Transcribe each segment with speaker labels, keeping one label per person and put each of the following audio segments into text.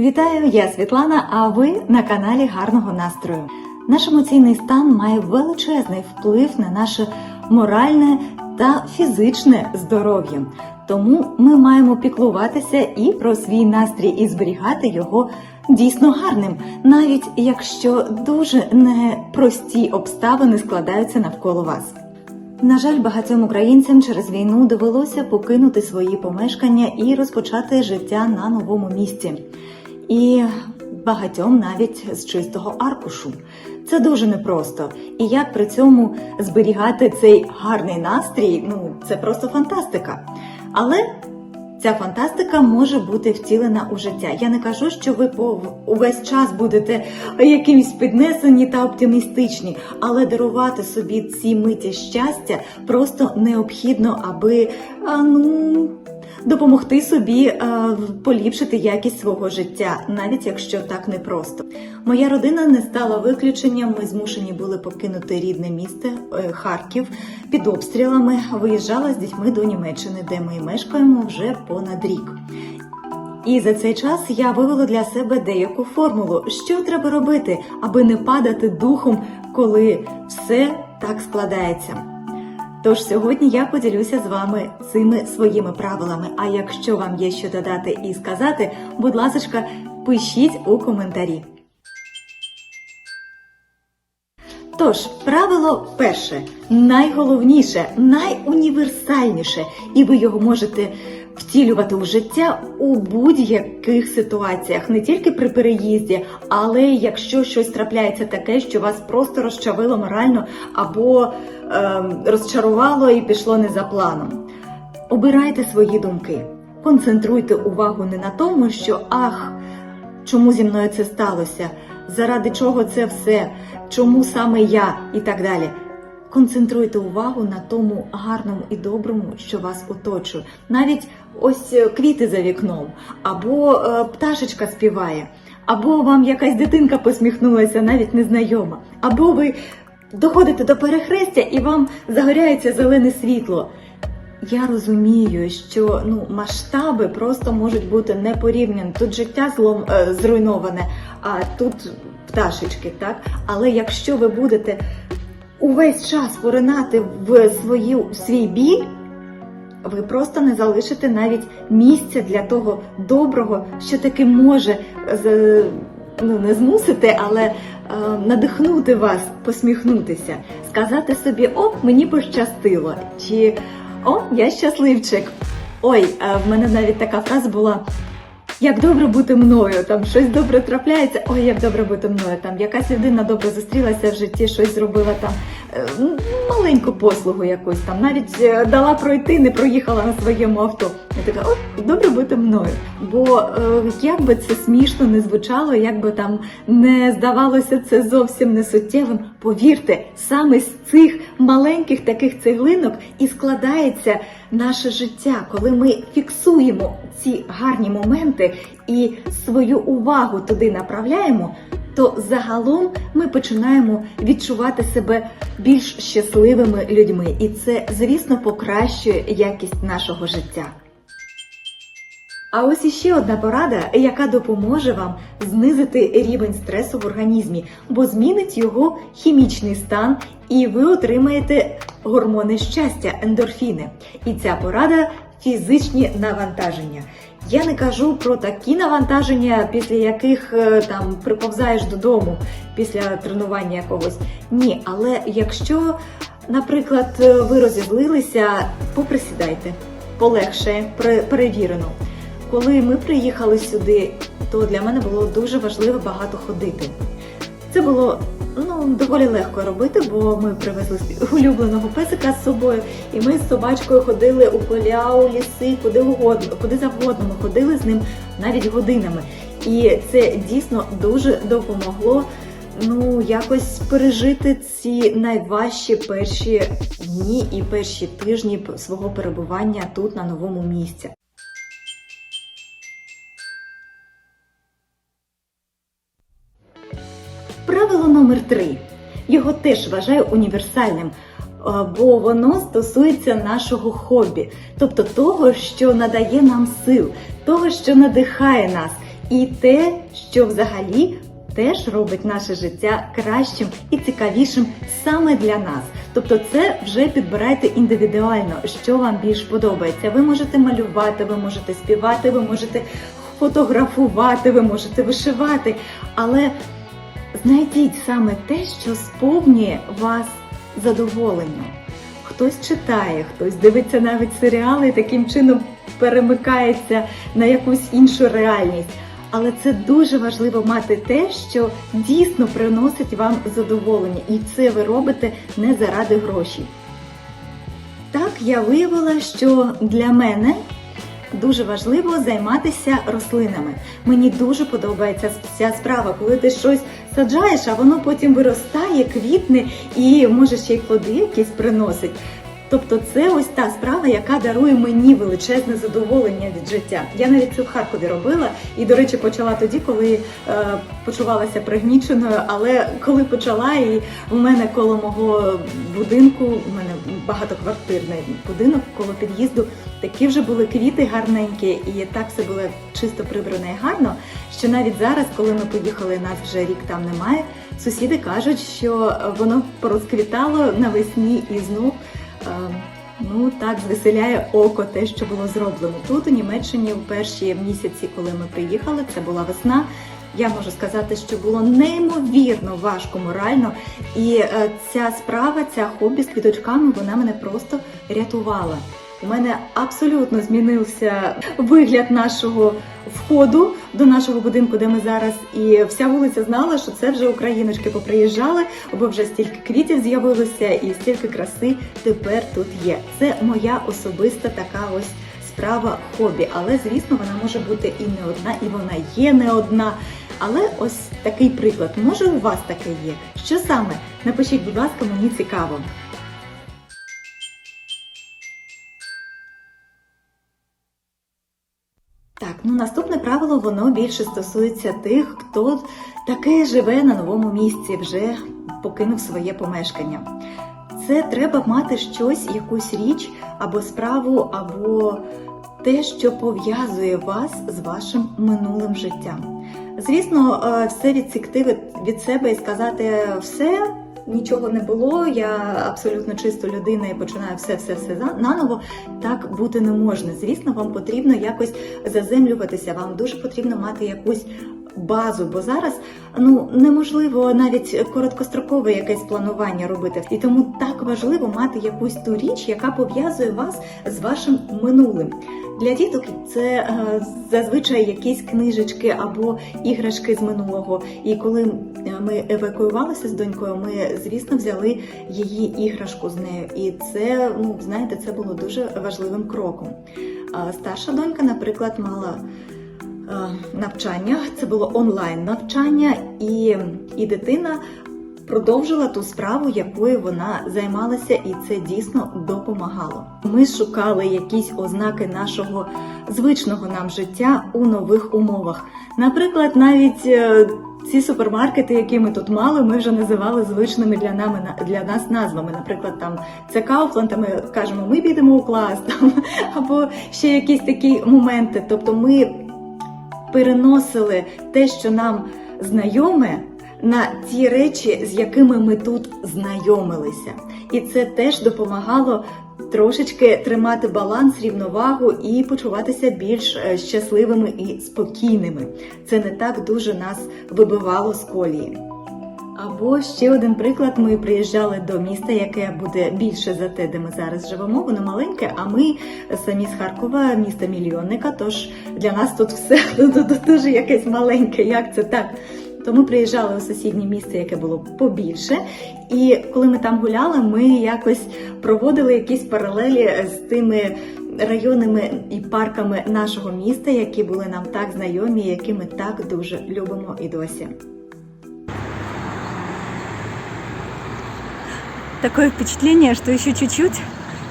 Speaker 1: Вітаю, я Світлана, а ви на каналі Гарного настрою. Наш емоційний стан має величезний вплив на наше моральне та фізичне здоров'я. Тому ми маємо піклуватися і про свій настрій і зберігати його дійсно гарним, навіть якщо дуже непрості обставини складаються навколо вас. На жаль, багатьом українцям через війну довелося покинути свої помешкання і розпочати життя на новому місці. І багатьом навіть з чистого аркушу. Це дуже непросто. І як при цьому зберігати цей гарний настрій, ну це просто фантастика. Але ця фантастика може бути втілена у життя. Я не кажу, що ви увесь час будете якимсь піднесені та оптимістичні, але дарувати собі ці миті щастя просто необхідно, аби ну. Допомогти собі е, поліпшити якість свого життя, навіть якщо так непросто. Моя родина не стала виключенням. Ми змушені були покинути рідне місто е, Харків під обстрілами. Виїжджала з дітьми до Німеччини, де ми мешкаємо вже понад рік. І за цей час я вивела для себе деяку формулу, що треба робити, аби не падати духом, коли все так складається. Тож сьогодні я поділюся з вами цими своїми правилами. А якщо вам є що додати і сказати, будь ласка, пишіть у коментарі. Тож, правило перше, найголовніше, найуніверсальніше, і ви його можете втілювати у життя у будь-яких ситуаціях, не тільки при переїзді, але якщо щось трапляється таке, що вас просто розчавило морально або е, розчарувало і пішло не за планом. Обирайте свої думки, концентруйте увагу не на тому, що ах, чому зі мною це сталося, заради чого це все, чому саме я і так далі. Концентруйте увагу на тому гарному і доброму, що вас оточує. Навіть ось е, квіти за вікном, або е, пташечка співає, або вам якась дитинка посміхнулася, навіть незнайома, або ви доходите до перехрестя і вам загоряється зелене світло. Я розумію, що ну масштаби просто можуть бути непорівняні. Тут життя злом е, зруйноване, а тут пташечки, так. Але якщо ви будете увесь час поринати в свою свій біль, ви просто не залишите навіть місця для того доброго, що таки може ну, не змусити, але е, надихнути вас, посміхнутися, сказати собі, о, мені пощастило, чи о, я щасливчик. Ой, е, в мене навіть така фраза була. Як добре бути мною, там щось добре трапляється. Ой, як добре бути мною. Там якась людина добре зустрілася в житті, щось зробила там е, маленьку послугу якусь там, навіть е, дала пройти, не проїхала на своєму авто. Я така, о, добре бути мною. Бо е, як би це смішно не звучало, як би там не здавалося це зовсім не суттєвим. Повірте, саме з цих маленьких таких цеглинок і складається наше життя, коли ми фіксуємо ці гарні моменти і свою увагу туди направляємо, то загалом ми починаємо відчувати себе більш щасливими людьми, і це, звісно, покращує якість нашого життя. А ось іще одна порада, яка допоможе вам знизити рівень стресу в організмі, бо змінить його хімічний стан, і ви отримаєте гормони щастя, ендорфіни. І ця порада фізичні навантаження. Я не кажу про такі навантаження, після яких е, там приповзаєш додому після тренування якогось. Ні, але якщо, наприклад, ви розізлилися, поприсідайте, полегше, пере- перевірено. Коли ми приїхали сюди, то для мене було дуже важливо багато ходити. Це було ну доволі легко робити, бо ми привезли улюбленого песика з собою, і ми з собачкою ходили у поля, у ліси, куди угодно, куди завгодно. Ми ходили з ним навіть годинами. І це дійсно дуже допомогло. Ну, якось пережити ці найважчі перші дні і перші тижні свого перебування тут на новому місці. Номер три. Його теж вважаю універсальним, бо воно стосується нашого хобі, тобто того, що надає нам сил, того, що надихає нас. і те, що взагалі теж робить наше життя кращим і цікавішим саме для нас. Тобто, це вже підбирайте індивідуально, що вам більш подобається. Ви можете малювати, ви можете співати, ви можете фотографувати, ви можете вишивати, але знайдіть саме те, що сповнює вас задоволенням. Хтось читає, хтось дивиться навіть серіали і таким чином перемикається на якусь іншу реальність. Але це дуже важливо мати те, що дійсно приносить вам задоволення, і це ви робите не заради грошей. Так, я виявила, що для мене дуже важливо займатися рослинами. Мені дуже подобається ця справа, коли ти щось саджаєш, а воно потім виростає, квітне і може ще й плоди якісь приносить. Тобто це ось та справа, яка дарує мені величезне задоволення від життя. Я навіть це в Харкові робила і, до речі, почала тоді, коли е, почувалася пригніченою. Але коли почала, і в мене коло мого будинку, у мене багатоквартирний будинок коло під'їзду, такі вже були квіти гарненькі, і так все було чисто прибрано і гарно. Що навіть зараз, коли ми поїхали, нас вже рік там немає. Сусіди кажуть, що воно порозквітало навесні і знов. Ну так звеселяє око те, що було зроблено тут у Німеччині у перші місяці, коли ми приїхали. Це була весна. Я можу сказати, що було неймовірно важко морально, і е, ця справа, ця хобі з квіточками, вона мене просто рятувала. У мене абсолютно змінився вигляд нашого входу до нашого будинку, де ми зараз, і вся вулиця знала, що це вже україночки поприїжджали, бо вже стільки квітів з'явилося, і стільки краси тепер тут є. Це моя особиста така ось справа хобі. Але звісно, вона може бути і не одна, і вона є не одна. Але ось такий приклад. Може, у вас таке є? Що саме? Напишіть, будь ласка, мені цікаво. Ну наступне правило, воно більше стосується тих, хто таки живе на новому місці, вже покинув своє помешкання. Це треба мати щось, якусь річ або справу, або те, що пов'язує вас з вашим минулим життям. Звісно, е, все відсікти від- від себе і сказати все. Нічого не було, я абсолютно чиста людина і починаю все, все, все за- наново. Так бути не можна. Звісно, вам потрібно якось заземлюватися. Вам дуже потрібно мати якусь базу, бо зараз ну неможливо навіть короткострокове якесь планування робити. І тому так важливо мати якусь ту річ, яка пов'язує вас з вашим минулим. Для діток це е, зазвичай якісь книжечки або іграшки з минулого. І коли ми евакуювалися з донькою, ми звісно взяли її іграшку з нею. І це, ну знаєте, це було дуже важливим кроком. Старша донька, наприклад, мала навчання, це було онлайн навчання, і, і дитина продовжила ту справу, якою вона займалася, і це дійсно допомагало. Ми шукали якісь ознаки нашого звичного нам життя у нових умовах. Наприклад, навіть е, ці супермаркети, які ми тут мали, ми вже називали звичними для нами для нас назвами. Наприклад, там це а ми кажемо, ми підемо у клас там, або ще якісь такі моменти. Тобто ми переносили те, що нам знайоме, на ті речі, з якими ми тут знайомилися. І це теж допомагало трошечки тримати баланс, рівновагу і почуватися більш е, щасливими і спокійними. Це не так дуже нас вибивало з колії. Або ще один приклад: ми приїжджали до міста, яке буде більше за те, де ми зараз живемо. Воно маленьке. А ми самі з Харкова, міста мільйонника. Тож для нас тут все дуже якесь маленьке. Як це так? То ми приїжджали у сусіднє місце, яке було побільше. І коли ми там гуляли, ми якось проводили якісь паралелі з тими районами і парками нашого міста, які були нам так знайомі, які ми так дуже любимо і досі.
Speaker 2: Такое впечатление, что еще чуть-чуть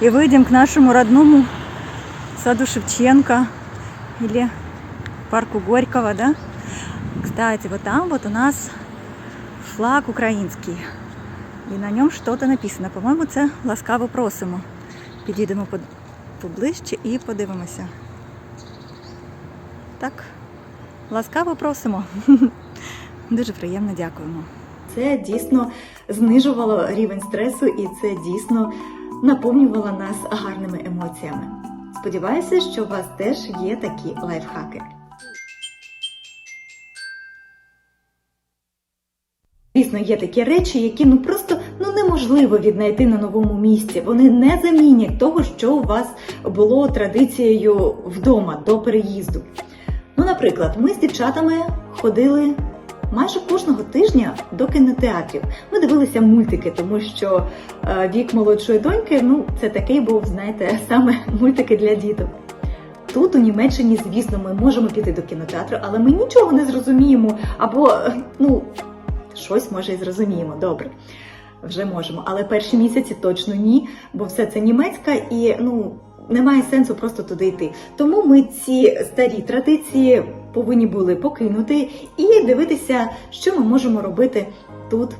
Speaker 2: и выйдем к нашему родному саду Шевченко или парку Горького, да? Кстати, вот там вот у нас флаг український. І на ньому щось написано. По-моєму, це ласкаво просимо. Підійдемо поближче і подивимося. Так, ласкаво просимо. Дуже приємно дякуємо.
Speaker 1: Це дійсно знижувало рівень стресу і це дійсно наповнювало нас гарними емоціями. Сподіваюся, що у вас теж є такі лайфхаки. Звісно, є такі речі, які ну просто ну неможливо віднайти на новому місці. Вони не замінять того, що у вас було традицією вдома до переїзду. Ну, наприклад, ми з дівчатами ходили майже кожного тижня до кінотеатрів. Ми дивилися мультики, тому що е, вік молодшої доньки, ну це такий був, знаєте, саме мультики для діток. Тут у Німеччині, звісно, ми можемо піти до кінотеатру, але ми нічого не зрозуміємо, або е, ну щось може і зрозуміємо. Добре, вже можемо. Але перші місяці точно ні, бо все це німецька і ну. Немає сенсу просто туди йти. Тому ми ці старі традиції повинні були покинути і дивитися, що ми можемо робити тут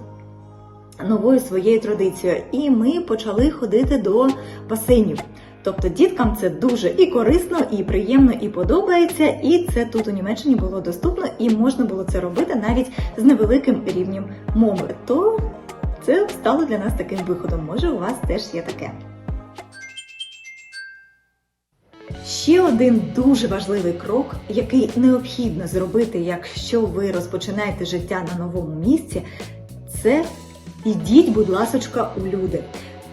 Speaker 1: новою своєю традицією. І ми почали ходити до басейнів. Тобто діткам це дуже і корисно, і приємно, і подобається. І це тут у Німеччині було доступно, і можна було це робити навіть з невеликим рівнем мови. То це стало для нас таким виходом. Може, у вас теж є таке. Ще один дуже важливий крок, який необхідно зробити, якщо ви розпочинаєте життя на новому місці, це ідіть, будь ласочка, у люди.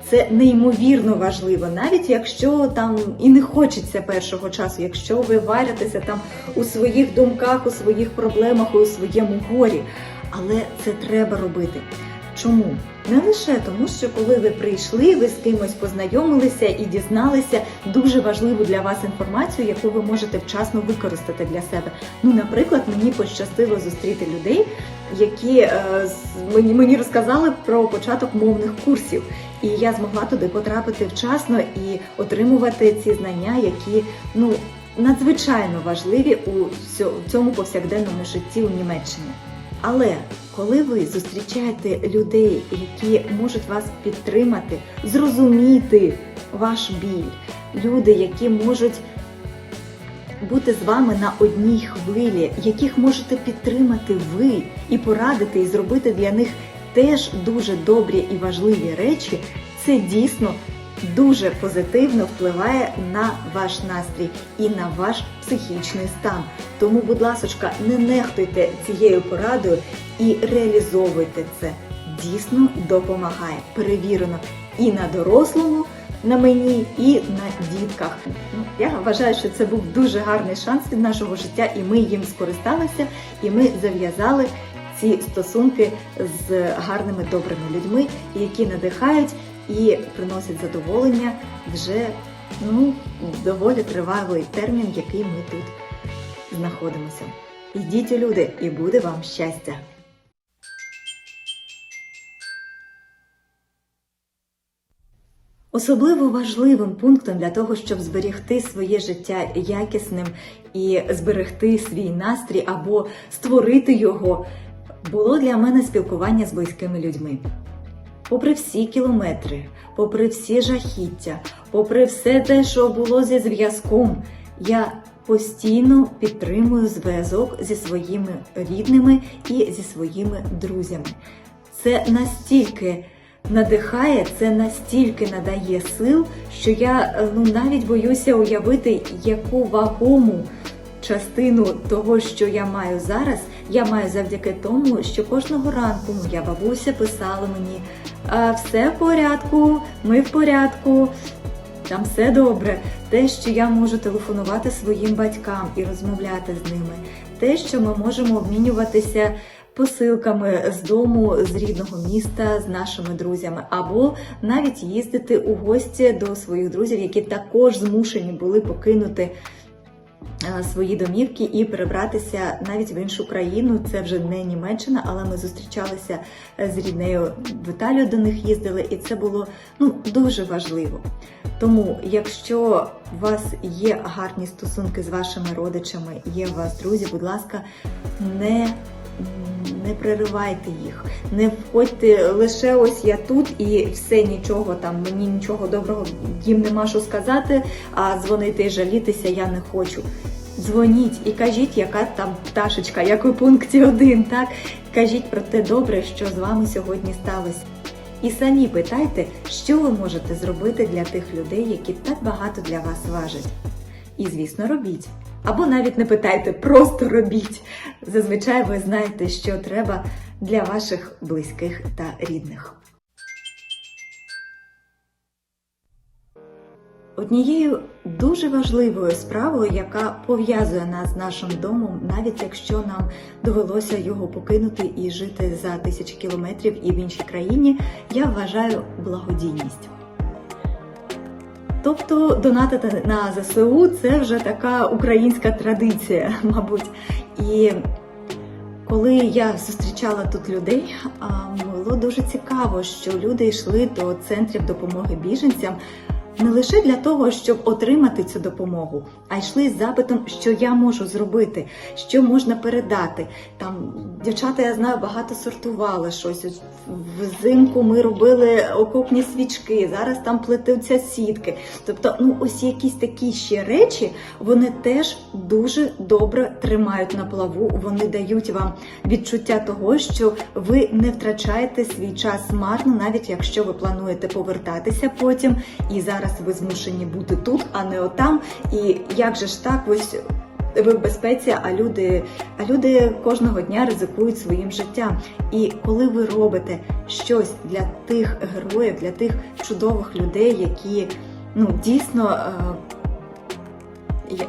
Speaker 1: Це неймовірно важливо, навіть якщо там і не хочеться першого часу, якщо ви варитеся там у своїх думках, у своїх проблемах, у своєму горі. Але це треба робити. Чому? Не лише тому, що коли ви прийшли, ви з кимось познайомилися і дізналися дуже важливу для вас інформацію, яку ви можете вчасно використати для себе. Ну, наприклад, мені пощастило зустріти людей, які е, мені, мені розказали про початок мовних курсів. І я змогла туди потрапити вчасно і отримувати ці знання, які ну надзвичайно важливі у цьому повсякденному житті у Німеччині. Але коли ви зустрічаєте людей, які можуть вас підтримати, зрозуміти ваш біль, люди, які можуть бути з вами на одній хвилі, яких можете підтримати ви і порадити, і зробити для них теж дуже добрі і важливі речі, це дійсно дуже позитивно впливає на ваш настрій і на ваш психічний стан. Тому, будь ласочка, не нехтуйте цією порадою і реалізовуйте це. Дійсно допомагає. Перевірено і на дорослому, на мені, і на дітках. Ну, Я вважаю, що це був дуже гарний шанс від нашого життя, і ми їм скористалися, і ми зав'язали ці стосунки з гарними добрими людьми, які надихають і приносять задоволення вже ну, доволі тривалий термін, який ми тут знаходимося. Ідіть у люди, і буде вам щастя! Особливо важливим пунктом для того, щоб зберегти своє життя якісним і зберегти свій настрій або створити його, було для мене спілкування з близькими людьми. Попри всі кілометри, попри всі жахіття, попри все те, що було зі зв'язком, я постійно підтримую зв'язок зі своїми рідними і зі своїми друзями. Це настільки надихає, це настільки надає сил, що я ну навіть боюся уявити, яку вагому частину того, що я маю зараз, я маю завдяки тому, що кожного ранку моя бабуся писала мені все в порядку, ми в порядку. Там все добре. Те, що я можу телефонувати своїм батькам і розмовляти з ними, те, що ми можемо обмінюватися посилками з дому, з рідного міста, з нашими друзями, або навіть їздити у гості до своїх друзів, які також змушені були покинути свої домівки і перебратися навіть в іншу країну. Це вже не Німеччина, але ми зустрічалися е, з ріднею в Італію до них їздили, і це було ну дуже важливо. Тому, якщо у вас є гарні стосунки з вашими родичами, є у вас друзі, будь ласка, не не переривайте їх, не входьте лише ось я тут і все нічого там, мені нічого доброго їм нема що сказати, а дзвонити і жалітися я не хочу. Дзвоніть і кажіть, яка там пташечка, як у пункті 1, так? Кажіть про те добре, що з вами сьогодні сталося. І самі питайте, що ви можете зробити для тих людей, які так багато для вас важать. І, звісно, робіть. Або навіть не питайте, просто робіть. Зазвичай ви знаєте, що треба для ваших близьких та рідних. Однією дуже важливою справою, яка пов'язує нас з нашим домом, навіть якщо нам довелося його покинути і жити за тисячі кілометрів і в іншій країні, я вважаю благодійність. Тобто донатити на ЗСУ це вже така українська традиція, мабуть. І коли я зустрічала тут людей, було дуже цікаво, що люди йшли до центрів допомоги біженцям не лише для того, щоб отримати цю допомогу, а йшли з запитом, що я можу зробити, що можна передати. Там дівчата, я знаю, багато сортували щось. Взимку ми робили окопні свічки, зараз там плетуться сітки. Тобто, ну ось якісь такі ще речі, вони теж дуже добре тримають на плаву. Вони дають вам відчуття того, що ви не втрачаєте свій час марно, навіть якщо ви плануєте повертатися потім, і зараз ви змушені бути тут, а не отам. І як же ж так, ось ви в безпеці, а люди, а люди кожного дня ризикують своїм життям. І коли ви робите щось для тих героїв, для тих чудових людей, які ну дійсно. е,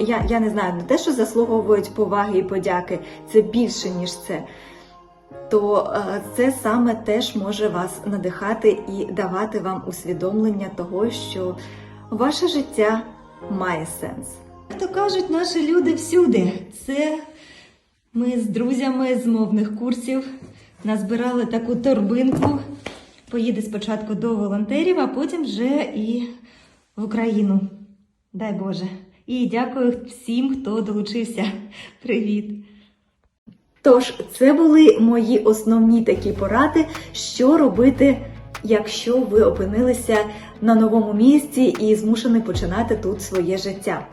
Speaker 1: я, я не знаю, не те, що заслуговують поваги і подяки, це більше, ніж це. То е, це саме теж може вас надихати і давати вам усвідомлення того, що ваше життя має сенс. Як то кажуть наші люди всюди. Це ми з друзями з мовних курсів назбирали таку торбинку. Поїде спочатку до волонтерів, а потім вже і в Україну. Дай Боже. І дякую всім, хто долучився. Привіт! Тож, це були мої основні такі поради, що робити, якщо ви опинилися на новому місці і змушені починати тут своє життя.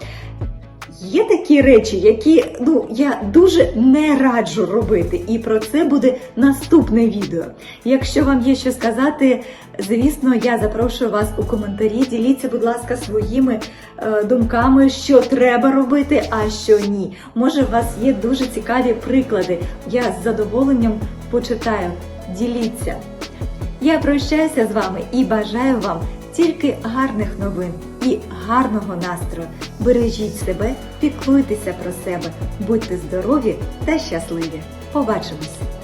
Speaker 1: Є такі речі, які ну я дуже не раджу робити, і про це буде наступне відео. Якщо вам є що сказати, звісно, я запрошую вас у коментарі. Діліться, будь ласка, своїми е, думками, що треба робити, а що ні. Може, у вас є дуже цікаві приклади. Я з задоволенням почитаю. Діліться. Я прощаюся з вами і бажаю вам тільки гарних новин і гарного настрою. Бережіть себе, піклуйтеся про себе, будьте здорові та щасливі. Побачимось!